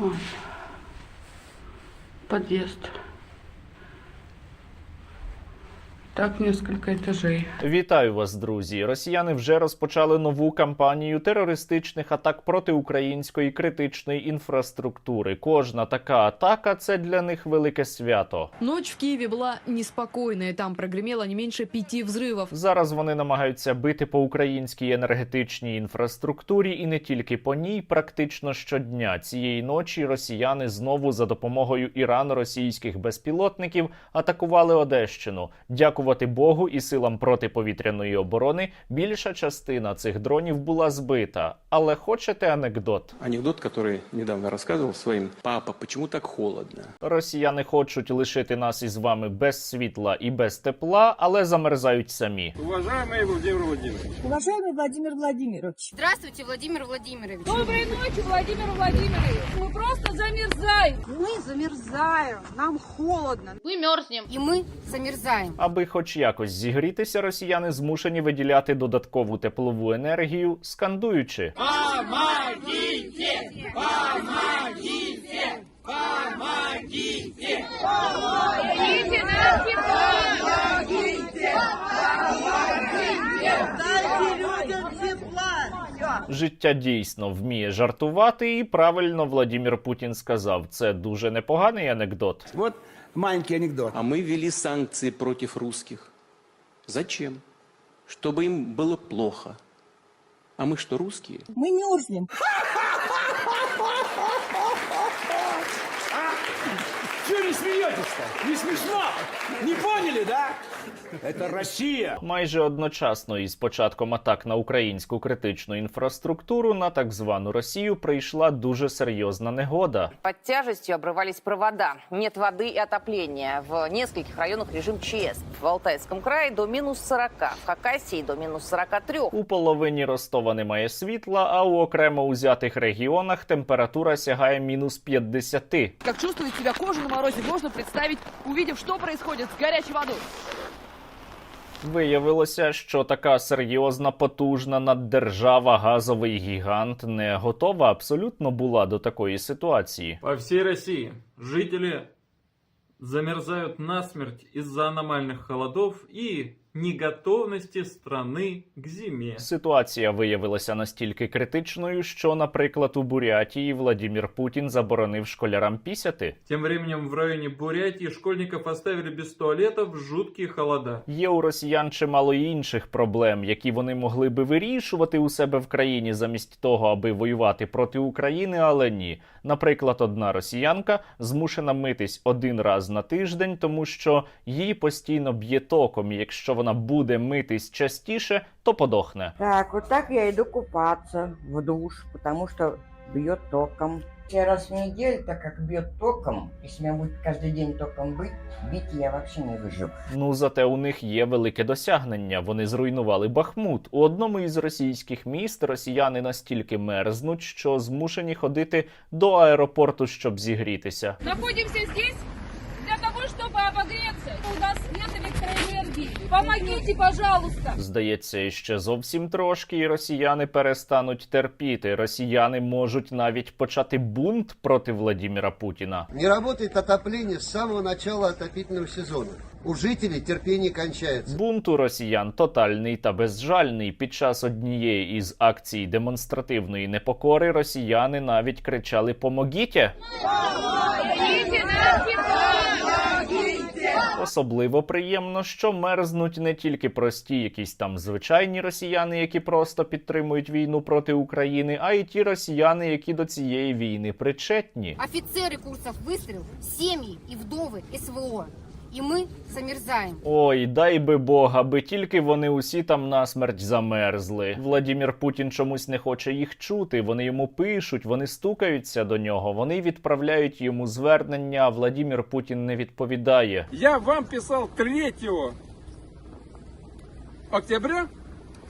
Вон. Подъезд. Так несколько этажей. Вітаю вас, друзі! Росіяни вже розпочали нову кампанію терористичних атак проти української критичної інфраструктури. Кожна така атака це для них велике свято. Ночь в Киеве была неспокойная. Там прогремело не меньше пяти взрывов. Зараз вони намагаються бити по українській енергетичній інфраструктурі, і не тільки по ній. Практично щодня цієї ночі росіяни знову за допомогою ірано-російських безпілотників атакували Одещину. Дякувати Богу і силам протиповітряної оборони. Більша частина цих дронів була збита. Але хочете анекдот? Анекдот, который недавно рассказывал своим «Папа, почему так холодно?» Росіяни хочуть лишити нас із вами без світла і без тепла, але замерзають самі. Уважаемый Владимир Владимирович, Уважаемый Владимир Владимирович, Здравствуйте, Владимир Владимирович. доброй ночи, Владимир Владимирович. Мы просто замерзаем. Мы замерзаем, нам холодно. Мы мерзнем. И мы замерзаем. Аби хоч якось зігрітися, росіяни змушені виділяти додаткову теплову енергію, скандуючи. Дайте людям тепла. Життя дійсно вміє жартувати, і правильно Владімір Путін сказав. Це дуже непоганий анекдот. Вот маленький анекдот. А мы ввели санкции против русских. Зачем? Чтобы им было плохо. А мы что, русские? Мы мерзнем. Чего не смеетесь-то? Не смешно? Не поняли, да? Это Россия. Майже одночасно із початком атак на українську критичну інфраструктуру на так звану Росію прийшла дуже серйозна негода. Под тяжестью обрывались провода. Нет воды и отопления. В нескольких районах режим ЧС. В Алтайском крае до минус 40. В Хакасии до минус 43. У половині Ростова немає світла, а у окремо узятих регіонах температура сягає мінус 50. Как чувствует себя кожа на морозе, можно представить, увидів, що происходит з гарячою водою. Виявилося, що така серйозна, потужна наддержава газовий гігант не готова абсолютно була до такої ситуації. по всій Росії жителі замерзають насмерть із-за аномальних холодов и неготовности страны к зиме. Ситуація виявилася настільки критичною, що, наприклад, у Бурятії Владімір Путін заборонив школярам пісяти. Тем временем в районе Бурятии школьников оставили без туалетов в жуткие холода. Є у росіян чимало інших проблем, які вони могли би вирішувати у себе в країні замість того, аби воювати проти України, але ні. Наприклад, одна росіянка змушена митись один раз на тиждень, тому що її постійно б'є током. і Якщо вона буде митись частіше, то подохне. Так, вот так я иду купаться в душ, потому что бьет током. Я раз в неделю, так как бьет током, если меня будет каждый день током быть, бить я вообще не выживу. Ну зате у них є велике досягнення. Вони зруйнували Бахмут. У одному із російських міст росіяни настільки мерзнуть, що змушені ходити до аеропорту, щоб зігрітися. Находимся здесь Помогите, пожалуйста. Здається, іще зовсім трошки, і росіяни перестануть терпіти. Росіяни можуть навіть почати бунт проти Владіміра Путіна. Не работает отопление с самого начала отопительного сезона. У жителей терпение кончается. Бунт у росіян тотальний та безжальний. Під час однієї із акцій демонстративної непокори росіяни навіть кричали «Помогіте!». Особливо приємно, що мерзнуть не тільки прості, якісь там звичайні росіяни, які просто підтримують війну проти України, а й ті росіяни, які до цієї війни причетні. Офицеры курсов выстрел, семьи и вдовы СВО. И ми замерзаємо. Ой, дай би Бог, аби тільки вони усі там насмерть замерзли. Владімір Путін чомусь не хоче їх чути. Вони йому пишуть, вони стукаються до нього, вони відправляють йому звернення. а Владімір Путін не відповідає. Я вам писав 3 октября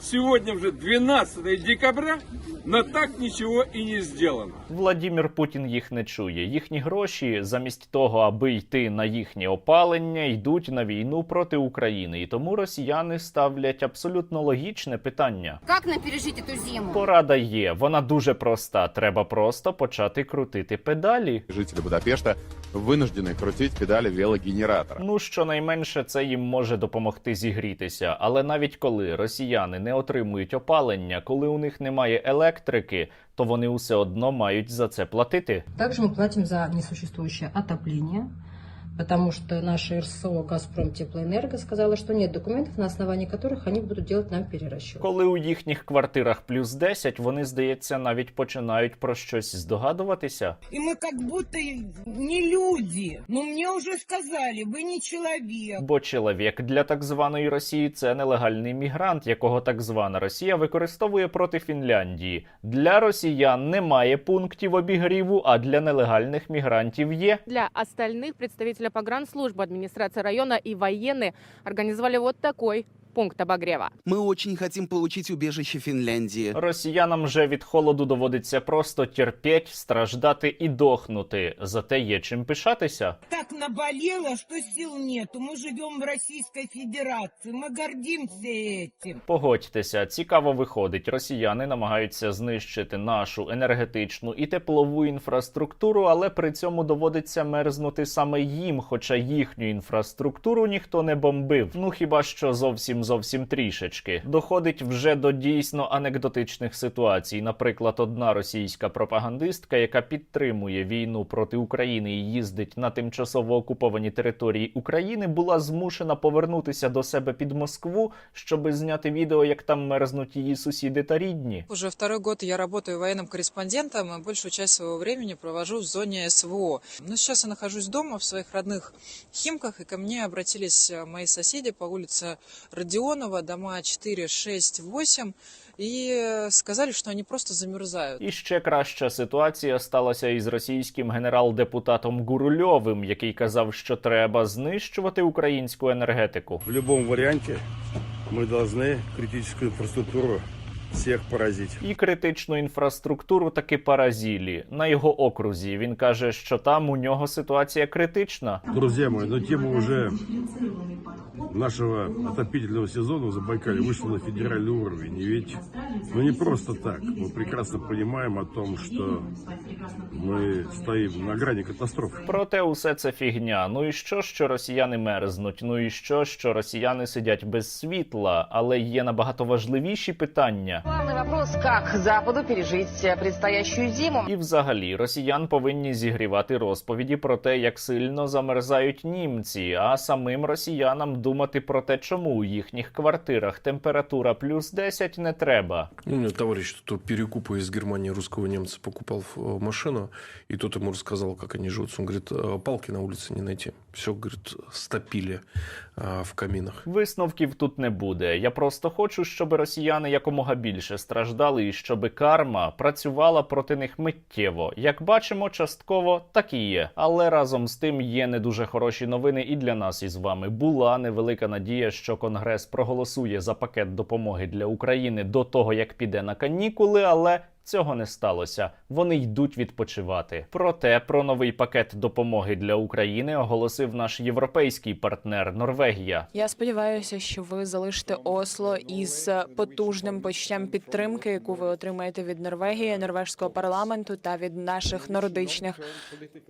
Сегодня уже 12 декабря, но так ничего и не сделано. Владімір Путін їх не чує. Їхні гроші, замість того, аби йти на їхнє опалення, йдуть на війну проти України. І тому росіяни ставлять абсолютно логічне питання. Как нам пережить эту зиму? Порада є, вона дуже проста. Треба просто почати крутити педалі. Жители Будапешта вынуждены крутить педали велогенератора. Ну щонайменше це їм може допомогти зігрітися. Але навіть коли росіяни не отримують опалення, коли у них немає електрики, то вони усе одно мають за це платити. Также мы платим за несуществующее отопление, потому что наша РСО «Газпром Теплоэнерго» сказала, что нет документов, на основании которых они будут делать нам перерасчет. Коли у їхніх квартирах плюс 10, вони, здається, навіть починають про щось здогадуватися. И мы как будто не люди. Но мне уже сказали, вы не человек. Бо чоловік для так званої Росії це нелегальний мігрант, якого так звана Росія використовує проти Фінляндії. Для росіян немає пунктів обігріву, а для нелегальних мігрантів є. Для остальных представителя погранслужбы, администрации района и военные организовали вот такой пункт обогрева. Мы очень хотим получить убежище в Финляндии. Росіянам же від холоду доводиться просто терпіть, страждати і дохнути. Зате є чим пишатися. Так наболело, что сил нету. Мы живем в Российской Федерации. Мы гордимся этим. Погодьтеся, цікаво виходить. Росіяни намагаються знищити нашу енергетичну і теплову інфраструктуру, але при цьому доводиться мерзнути саме їм, хоча їхню інфраструктуру ніхто не бомбив. Ну хіба що зовсім зовсім трішечки. Доходить вже до дійсно анекдотичних ситуацій. Наприклад, одна російська пропагандистка, яка підтримує війну проти України і їздить на тимчасово окуповані території України, була змушена повернутися до себе під Москву, щоби зняти відео, як там мерзнуть її сусіди та рідні. Уже второй год я работаю военным корреспондентом и большую часть своего времени провожу в зоне СВО. Но сейчас я нахожусь дома в своих родных Химках, и ко мне обратились э, мои соседи по улице Родионова, дома 4, 6, 8, и э, сказали, что они просто замерзают. І ще краща ситуація сталася із російським генерал-депутатом Гурульовим, який казав, що треба знищувати українську енергетику. В любом варианте мы должны критическую инфраструктуру всех поразить. І критичну інфраструктуру таки паразілі на його окрузі. Він каже, що там у нього ситуація критична. Друзья мои, но тема уже нашего отопительного сезона в Забайкале вышла на федеральный уровень. И ведь, ну не просто так. Мы прекрасно понимаем о том, что мы стоим на грани катастрофы. Проте усе це фігня. Ну і що, що росіяни мерзнуть? Ну і що, що росіяни сидять без світла? Але є набагато важливіші питання. Главный вопрос, как Западу пережить э, предстоящую зиму. І взагалі росіян повинні зігрівати розповіді про те, як сильно замерзають німці, а самим росіянам думати про те, чому у їхніх квартирах температура плюс 10 не треба. Ну, у меня товарищ тут перекупа из Германии русского немца покупал э, машину, и тот ему рассказал, как они живут. Он говорит, «Э, палки на улице не найти. Все, говорит, стопили э, в каминах. Висновків тут не буде. Я просто хочу, щоб росіяни якомога більше страждали, і щоб карма працювала проти них миттєво. Як бачимо, частково так і є. Але разом з тим є не дуже хороші новини і для нас із вами. Була невелика надія, що Конгрес проголосує за пакет допомоги для України до того, як піде на канікули, але. Цього не сталося. Вони йдуть відпочивати. Проте про новий пакет допомоги для України оголосив наш європейський партнер Норвегія. Я сподіваюся, що ви залишите Осло із потужним почуттям підтримки, яку ви отримаєте від Норвегії, норвежського парламенту та від наших нордичних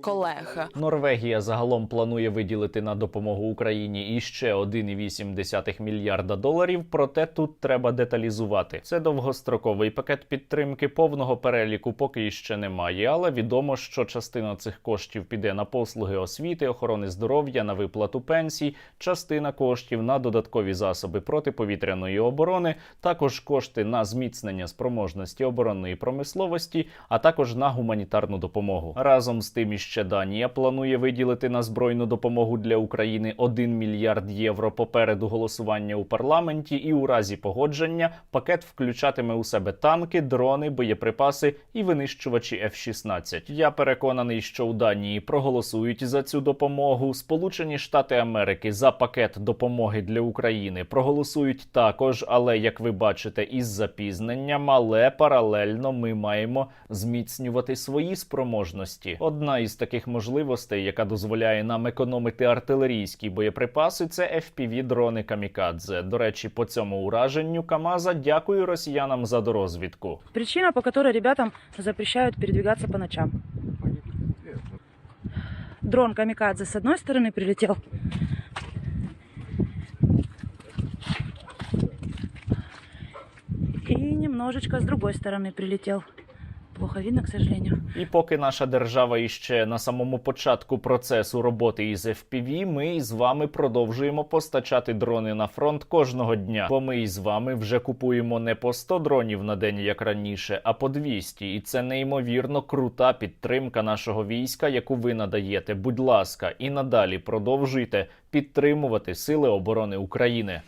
колег. Норвегія загалом планує виділити на допомогу Україні іще 1,8 мільярда доларів. Проте тут треба деталізувати. Це довгостроковий пакет підтримки. Повного переліку поки іще немає, але відомо, що частина цих коштів піде на послуги освіти, охорони здоров'я, на виплату пенсій, частина коштів на додаткові засоби протиповітряної оборони, також кошти на зміцнення спроможності оборонної промисловості, а також на гуманітарну допомогу. Разом з тим іще Данія планує виділити на збройну допомогу для України 1 мільярд євро попереду голосування у парламенті, і у разі погодження пакет включатиме у себе танки, дрони, боєприпаси боєприпаси і винищувачі F-16. Я переконаний, що у Данії проголосують за цю допомогу. Сполучені Штати Америки за пакет допомоги для України проголосують також, але як ви бачите, із запізненням. Але паралельно ми маємо зміцнювати свої спроможності. Одна із таких можливостей, яка дозволяє нам економити артилерійські боєприпаси, це fpv дрони Камікадзе. До речі, по цьому ураженню Камаза дякую росіянам за дорозвідку. Причина, по которой ребятам запрещают передвигаться по ночам. Дрон Камикадзе с одной стороны прилетел. И немножечко с другой стороны прилетел. Видно, к сожалению. І поки наша держава іще на самому початку процесу роботи із FPV, ми із вами продовжуємо постачати дрони на фронт кожного дня. Бо ми із вами вже купуємо не по 100 дронів на день, як раніше, а по 200. І це неймовірно крута підтримка нашого війська, яку ви надаєте. Будь ласка, і надалі продовжуйте підтримувати Сили оборони України.